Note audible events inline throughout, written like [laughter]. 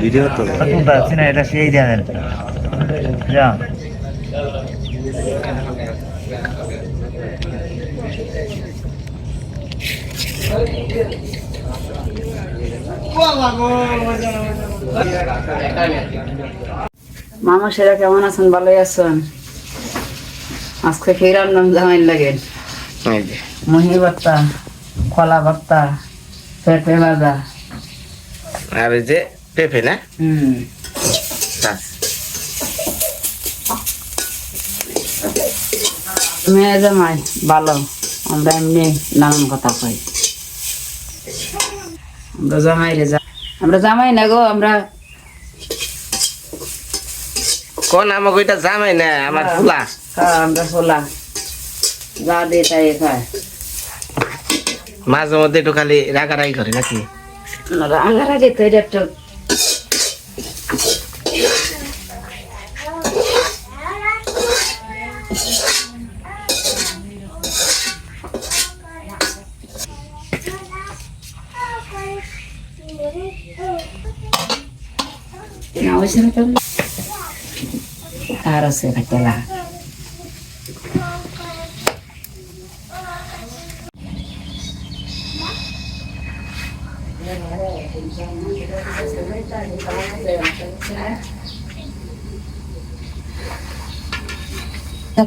Video তো কোনটা আছে না এটা সেই দেয়া দেন যা মামা সেরা কেমন আছেন? ভালোই আছেন? আজকে কি রান্না জামাই লাগে? মহি ভর্তা কলা ভর্তা পেঁপে ভাজা। আর এই যে পেঁপে না? হুম। মেয়ে জামাই ভালো। আমরা এমনি নানান কথা কই। আমরা জামাই রে আমরা জামাই না গো আমরা কোন আমার ওইটা জামাই না আমার ফুলা? খা আমরা ফুলা। যা দিয়ে তাই খায় মাঝে মধ্যে একটু খালি রাগারাগি করে নাকি? রাঙার তো এটা একটা Nawasya na kami. Para sa katala.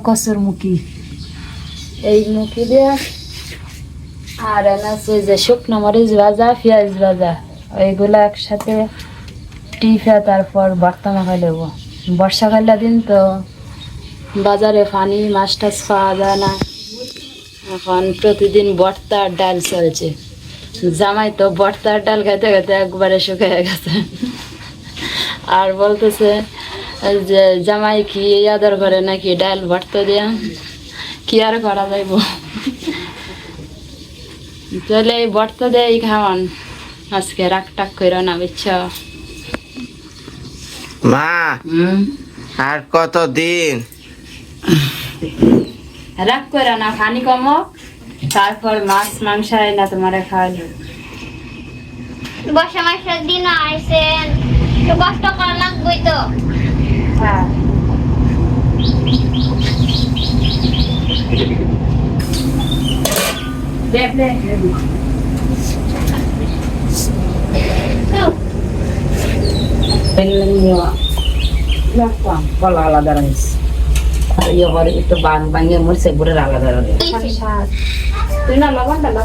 কসুর মুখি এই মুখি দিয়ে আর আছে যে শুকনো মরিচ ভাজা পেঁয়াজ ভাজা ওইগুলো একসাথে টিফে তারপর ভর্তা মাখা দেবো। বর্ষাকালের দিন তো বাজারে পানি, মাছ টাছ পাওয়া যায় না। এখন প্রতিদিন ভর্তা আর ডাল চলছে। জামাই তো ভর্তা আর ডাল খাইতে খাইতে একবারে শুকিয়ে গেছে। আর বলতেছে যে জামাই কি ইয়াদের ঘরে নাকি ডাল ভর্তা দিয়া? কি আর করা যাইব? চলে ভর্তা দেয় খাওয়ান। আজকে রাগ টাক করে না, বুঝছ? মা আর কত দিন রাগ করে না খানি কম। তারপর মাছ মাংস না তোমার খাওয়ালো বর্ষা মাসের দিন আইসেন কষ্ট করা লাগবেই তো। হ্যাঁ। আলাদা রাইস ইয়ে করে একটু বাং বাঙে মরছে বুড়ের আলাদা আলাদা তুই না লবণ ডালো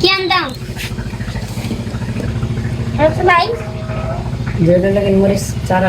কি আনতাম ভাই যেটা লাগে মরিচ চারা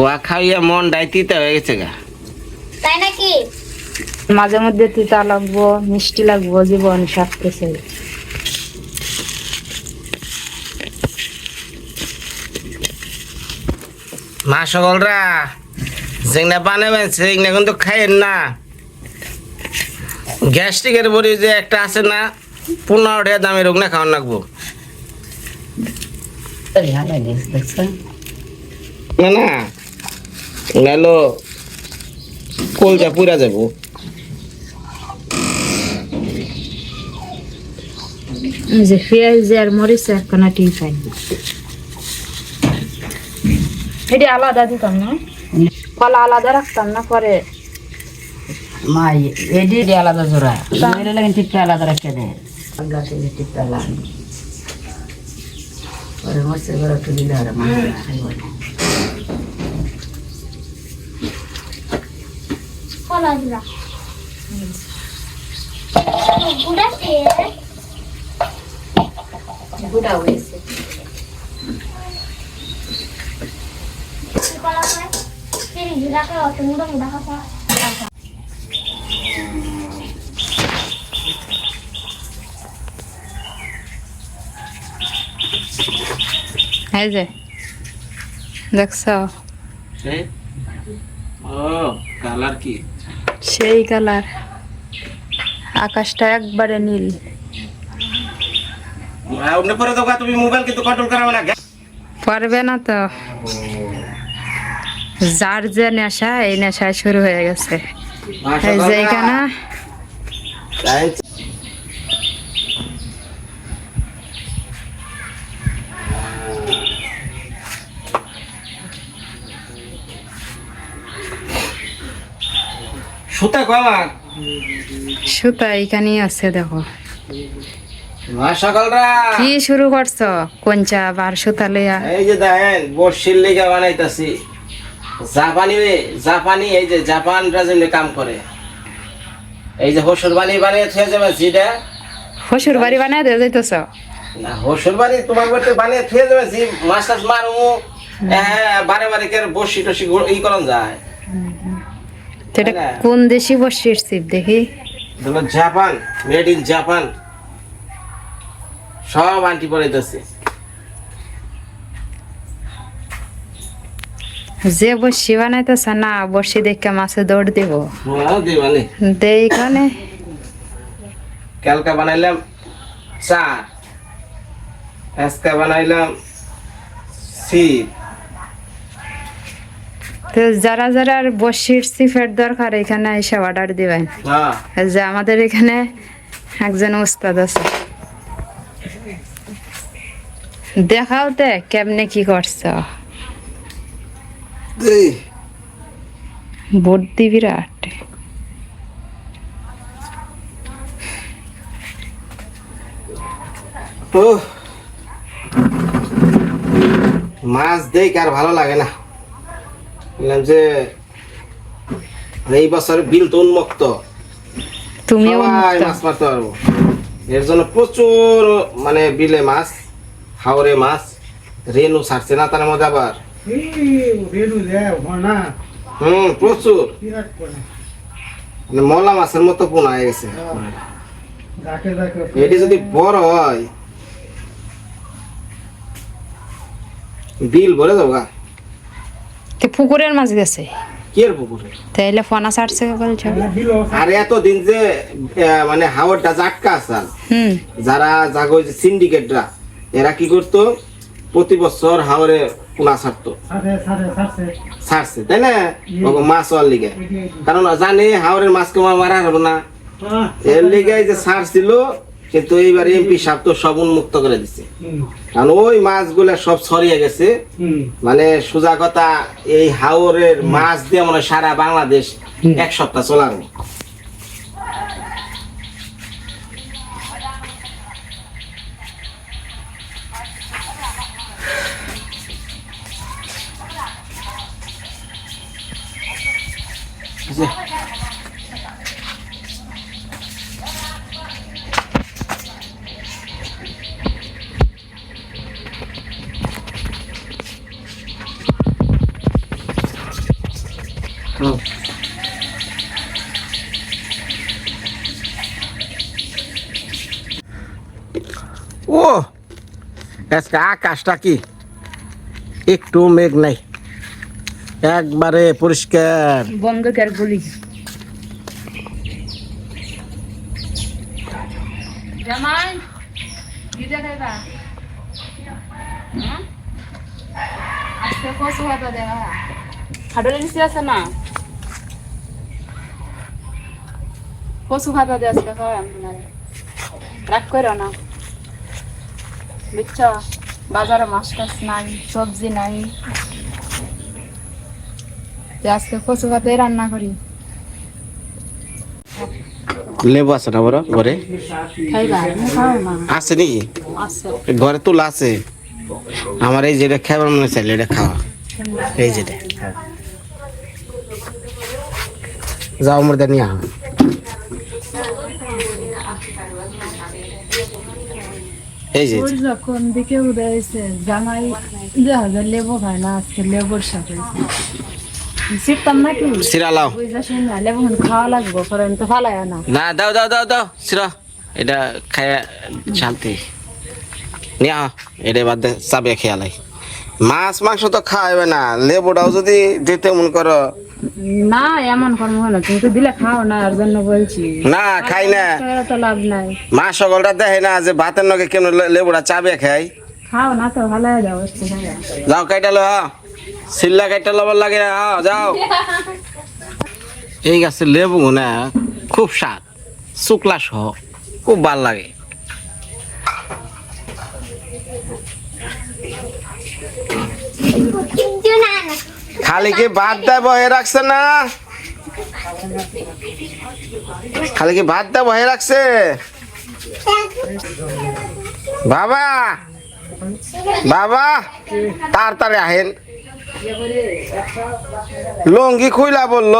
ওয়া খাইয়া মন ডাই তিতা হয়ে গেছে গা। তাই নাকি? মাঝে মধ্যে তিতা লাগবো মিষ্টি লাগবো জীবন সব কিছু মা সকলরা যেগুলা বানাবেন সেগুলা কিন্তু খাইয়েন না। গ্যাস্ট্রিকের বড়ি যে একটা আছে না পনেরো টাকা দামের রোগ না খাওয়ান লাগবো। দেখছেন? না। নাহলে কলজা পুরা যাব। এই যে পেঁয়াজ আর মরিচ একখানা টি পাই এটি আলাদা দিতাম না? কলা আলাদা রাখতাম না পরে? মা এডি এডি আলাদা জোড়া। মেরে লাগেন টিপটা আলাদা রাখতে দে। গাছে টিপটা লাগান পরে মরছে করে একটু দিলে আর মা খাইব না। কলা দিলা গুড়া হয়েছে জিরাকে অত মুড়ো মুড়া খাওয়া এই যে দেখছ? ও কালার কি? সেই কালার। আকাশটা একবারে নীল। পারবে না তো। যার যে নেশা এই নেশায় শুরু হয়ে গেছে। এই সুতা কমা সুতা এইখানেই আছে দেখো। কি শুরু করছ? কঞ্চা বার সুতা লইয়া? এই যে দেখেন বর্ষির লেগা বানাইতাছি। জাপানি জাপানি এই যে জাপানরা যেমনি কাম করে। এই যে হসুর বানি বানিয়ে থুয়ে যাবে জিটা শ্বশুর বাড়ি বানায় দিয়ে যাইতেছ? না হসুর বানি তোমার বাড়িতে বানিয়ে থুয়ে যাবে জি মাছ টাছ মারমু হ্যাঁ বারে বারে কে বসি টসি ই করন যায়। তো এটা কোন দেশি বসির সিপ দেখি? Japan made in Japan. সব আন্টি পরাইতেছে যে বসি বানাইতেছে না বসি দেখে মাছে দৌড় দিব। দিবানি দে কালকা বানাইলাম চার। আজকে বানাইলাম সিপ। তো যারা যারা বসির সিফের দরকার এখানে এসে অর্ডার দিবেন। হ্যাঁ। যে আমাদের এখানে একজন উস্তাদ আছে। দেখাও তে কেমনে কি করছ। বুদ্ধি বিরাট। মাছ দেই আর ভালো লাগে না। বললাম যে এই বছর বিল তো উন্মুক্ত। সবাই মাছ মারতে পারব। এর জন্য প্রচুর মানে বিলে মাছ হাওরে মাছ রেনু ছাড়ছে না তার মধ্যে আবার। হুম প্রচুর। মানে মলা মাছের মতো পোনা হয়ে গেছে। এটি যদি বড় হয় বিল ভরে যাব গা। তো পুকুরের মাছ গেছে কি এর পুকুরে তাইলে ফোনা ছাড়ছে বলছো। আর এতদিন যে মানে হাওরটা জাটকা আসাল। যারা জাগো যে সিন্ডিকেটরা এরা কি করতো? প্রতি বছর হাওরে পোনা ছাড়তো। ছাড়ছে। তাই না? মাছ হওয়ার লিগে। কারণ জানে হাওরের মাছ কেমন মারা হবে না। এর লিগে যে ছাড়ছিল কিন্তু এইবার এমপি সাহেব তো সব উন্মুক্ত করে দিছে। কারণ ওই মাছগুলা সব ছড়িয়ে গেছে। মানে সোজা কথা এই হাওরের মাছ দিয়ে মনে হয় সারা বাংলাদেশ এক সপ্তাহ চলার ও, আজকে আকাশটা কি? একটু মেঘ নাই। একবারে পরিষ্কার। বন্দুকের গুলি জামাই কি দেখাইবা আজকে কচু হাতা দেওয়া রাগ করো না। বুঝছ বাজারে মাছ টাছ নাই সবজি নাই। আজকে কচু পাতে রান্না করি। লেবু আছে না বড় ঘরে? আছে নাকি ঘরে তুলা আছে। আমার এই যেটা খাবার মনে চাইলে এটা খাওয়া। এই যেটা। যাও মোর নিয়ে আহ। এই যে যখন দিকে উদয় হয়েছে জামাই দেখা যায় লেবু খায় না আজকে লেবুর সাথে। শিখতাম নাকি? সিরালাও বুঝা লেবু খাওয়া লাগবো পরে তো ফালাই না। না দাও দাও দাও দাও সিরা। এটা খায়া শান্তি। নিয়ে এটা বাদ চাবে খেয়ালাই মাছ মাংস তো খাওয়াবে না লেবুটাও যদি দিতে মন করো না এমন কর্ম হলো তুমি তো দিলে খাও না আর জন্য বলছি। না খাই না। তো লাভ নাই। মা সকলটা দেখে না যে ভাতের নগে কেন লেবুটা চাবে খাই। খাও না তো ভালো হয়ে যাও যাও কাইটা লো হ্যাঁ। সিল্লা কাইটা লবার লাগে হ্যাঁ যাও। এই গাছের লেবু না খুব স্বাদ। শুকলা সহ খুব ভালো লাগে। খালি কি ভাত দেয় বহে রাখছে না? খালি কি ভাত দেয় বহে রাখছে? বাবা বাবা তাড়াতাড়ি আহেন। লঙ্গি খুইলা বলল।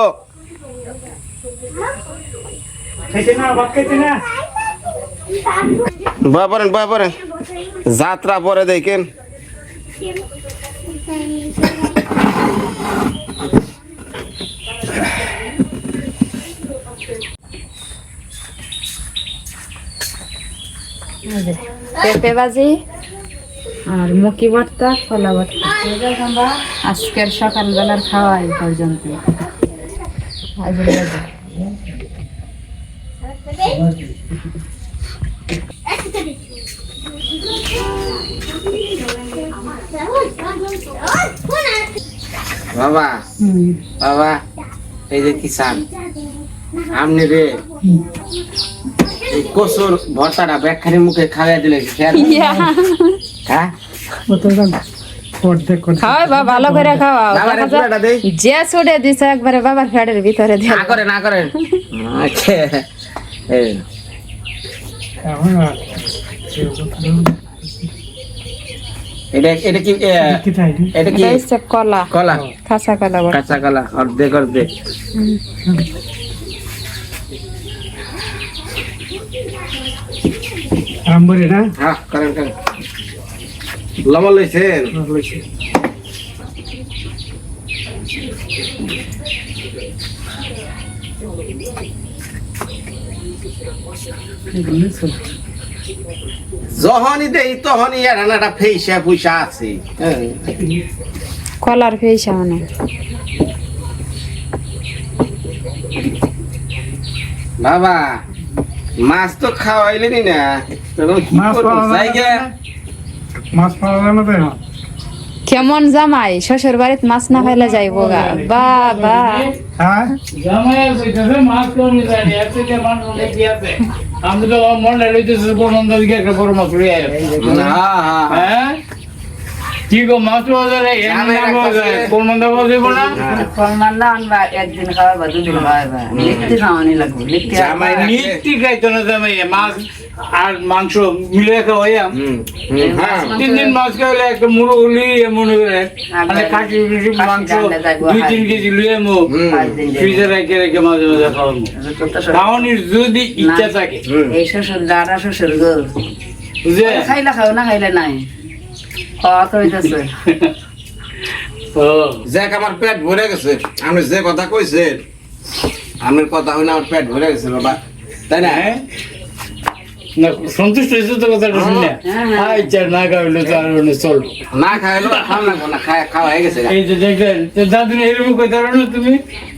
বয় পড়েন। যাত্রা পরে দেখেন। পেঁপে ভাজি আর মুখি ভর্তা কলা ভর্তা। আজকের সকালবেলার খাওয়া এই পর্যন্ত আজ বাবা। বাবা এই যে কিষান আমনি রে এই কসুর ভর্তাটা ব্যাগখানি মুখে খাওয়াই দিলে। হ্যাঁ? খাওয়াই বা ভালো করে খাওয়াও। যে ছুটে দিছে একবারে বাবার ফ্যাটের ভিতরে দিয়ে। না করেন না করেন [laughs] আচ্ছা। এই। এটা এটা কি এটা কি কলা। কলা? কাঁচা কলা কাঁচা কলা অর্ধেক অর্ধেক। হ্যাঁ করেন করেন। লবণ লইছেন যখনই দেই তখনই এর একটা ফেসা পয়সা আছে। হ্যাঁ। কলার ফেসা মানে। বাবা মাছ তো খাওয়াইলেনি না? কেমন জামাই? শ্বশুর বাড়িতে মাছ না খাইলে যাইবো গা। বাবা। আমি তো মনে লইতেছি কোন দিকে একটা বড় মাছ লই আয় না, হ্যাঁ, হ্যাঁ। হ্যাঁ কি গো মাছ যায় এমনি না কোন মন্দা পাওয়া যাবে না? ফলমান আনবা একদিন দুদিন খাওয়াবা লিখতে খাওয়ানি লাগবে লিখতে জামাই রাখছে। নিত্যি খাইতো না জামাই মাছ আর মাংস মিলে খাওয়াইয়াম হ্যাঁ। তিন দিন মাছ খাইলে একটা মুড়ো উলি মনে করে। মানে কাঠি উলি মাংস দুই তিন কেজি লুয়ে মো। ফ্রিজে রেখে রেখে মাঝে মাঝে খাওয়াবো। খাওয়ানির যদি ইচ্ছা থাকে। এই শ্বশুর দাদা শ্বশুর গো। বুঝে খাইলে খাও না খাইলে নাই। যাক আমার পেট ভরে গেছে। আপনি যে কথা কইছেন আপনার কথা হইলে আমার পেট ভরে গেছে বাবা। তাই না? হ্যাঁ? না সন্তুষ্ট হয়েছে তো কথাটা শুনে আচ্ছা না খাইলে তো আর মানে চলবো। না খাইলো খাও না না খায় খাওয়া হয়ে গেছে। এই যে দেখলেন তো দাদু এরকম কইতে পারো না তুমি।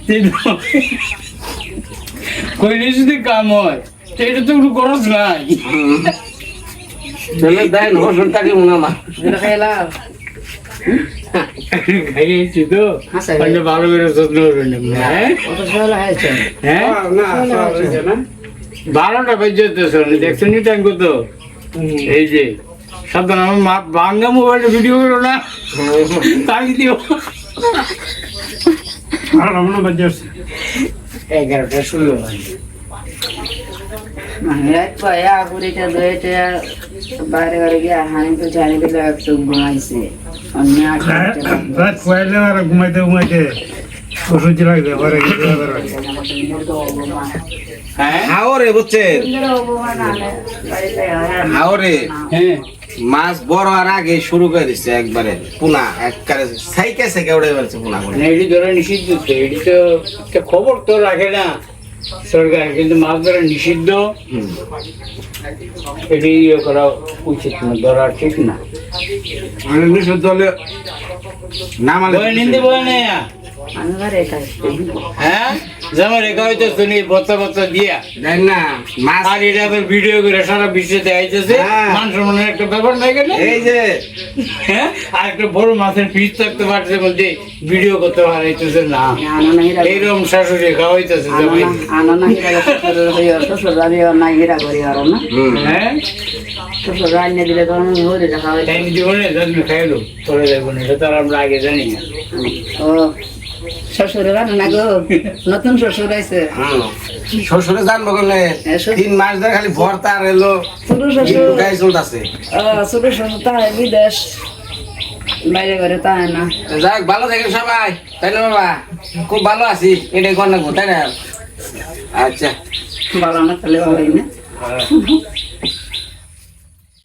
এই তো- কইলে যদি কাম হয় তো এটা তো খরচ নাই। চলে দেন ওষুধ থাকি মনে না। খাইলাম খাইয়েছি তো। ভালো করে যত্ন হ্যাঁ? বারোটা বেজে দেখছেন টাইম কত? এই যে সাবধান আমার মা বাংলা মোবাইলে ভিডিও করো না। তাই দিও। আর রমনা বাজে আসছে। এগারোটা ষোলো রাত পয়া পুরিটা দইটা হ্যাঁ, আটটা রাত কয়েলে আর ঘুমাইতে ঘুমাইতে ওষুধ লাগবে ঘরে হ্যাঁ? হাওরে বুঝছেন হাওরে হ্যাঁ। মাছ বড় আর আগে শুরু করে দিচ্ছে একবারে পুনা একবারে সাইকে সাইকে উড়ে বেড়েছে পুনা মানে এটি ধরা নিষিদ্ধ তো এটি তো খবর তো রাখে না। সরকার কিন্তু মাছ ধরা নিষিদ্ধ। এটি ইয়ে করা উচিত না ধরা ঠিক না। মানে নিষিদ্ধ হলে নামালে বয় নিন্দে বয় না হ্যাঁ? যেমন রেখা হইতে শুনি বচ্চা বচ্চা দিয়া। দেখ না মাছ আর এটা আবার ভিডিও করে সারা বিশ্বে দেখাইতেছে হ্যাঁ। মান সম্মানের একটা ব্যাপার নাই কেন? এই যে। হ্যাঁ? আর একটা বড় মাছের পিস থাকতে পারছে বলতে ভিডিও করতে পারাইতেছে না। আনো না হিরা এইরকম শাশুড়ি খাওয়াইতেছে আনো জামাই। না আনো না হিরা করি আর না। হ্যাঁ? দিলে তো আমি ভরে দেখা হয়। জীবনে খাইলো পরে না এটা তো আমরা আগে জানি না। ও শ্বশুর গো? নতুন শ্বশুর আইছে। হুম। শ্বশুরে জানব কেমনে? তিন মাস ধরে খালি ভর্তা আর এলো ছোট শ্বশুর চলতেছে। ছোট শ্বশুর তাই বিদেশ। বাইরে ঘরে তাই না। যাক ভালো থাকেন সবাই। তাই না বাবা খুব ভালো আছি। এটাই না তাই না? আচ্ছা। ভালো না তাহলে হয় না।